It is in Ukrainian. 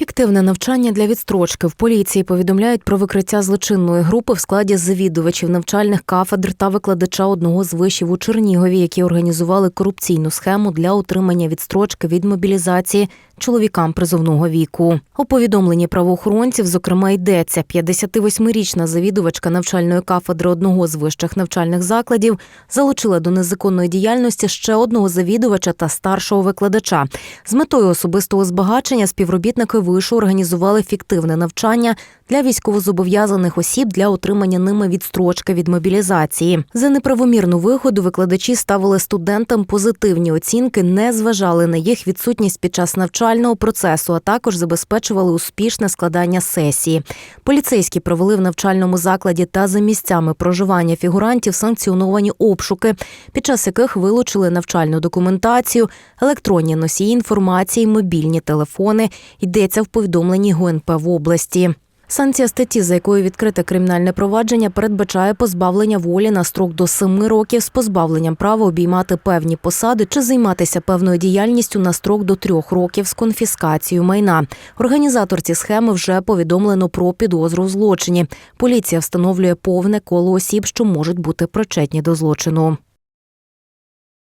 Фіктивне навчання для відстрочки. В поліції повідомляють про викриття злочинної групи в складі завідувачів навчальних кафедр та викладача одного з вишів у Чернігові, які організували корупційну схему для отримання відстрочки від мобілізації чоловікам призовного віку. У повідомленні правоохоронців, зокрема, йдеться 58-річна завідувачка навчальної кафедри одного з вищих навчальних закладів залучила до незаконної діяльності ще одного завідувача та старшого викладача. З метою особистого збагачення співробітники вишу організували фіктивне навчання для військовозобов'язаних осіб для отримання ними відстрочки від мобілізації. За неправомірну виходу викладачі ставили студентам позитивні оцінки, не зважали на їх відсутність під час навчального процесу, а також забезпечували успішне складання сесії. Поліцейські провели в навчальному закладі та за місцями проживання фігурантів санкціоновані обшуки, під час яких вилучили навчальну документацію, електронні носії інформації, мобільні телефони. Йдеться в повідомленні ГУНП в області. Санкція статті, за якою відкрите кримінальне провадження, передбачає позбавлення волі на строк до семи років з позбавленням права обіймати певні посади чи займатися певною діяльністю на строк до трьох років з конфіскацією майна. Організаторці схеми вже повідомлено про підозру в злочині. Поліція встановлює повне коло осіб, що можуть бути причетні до злочину.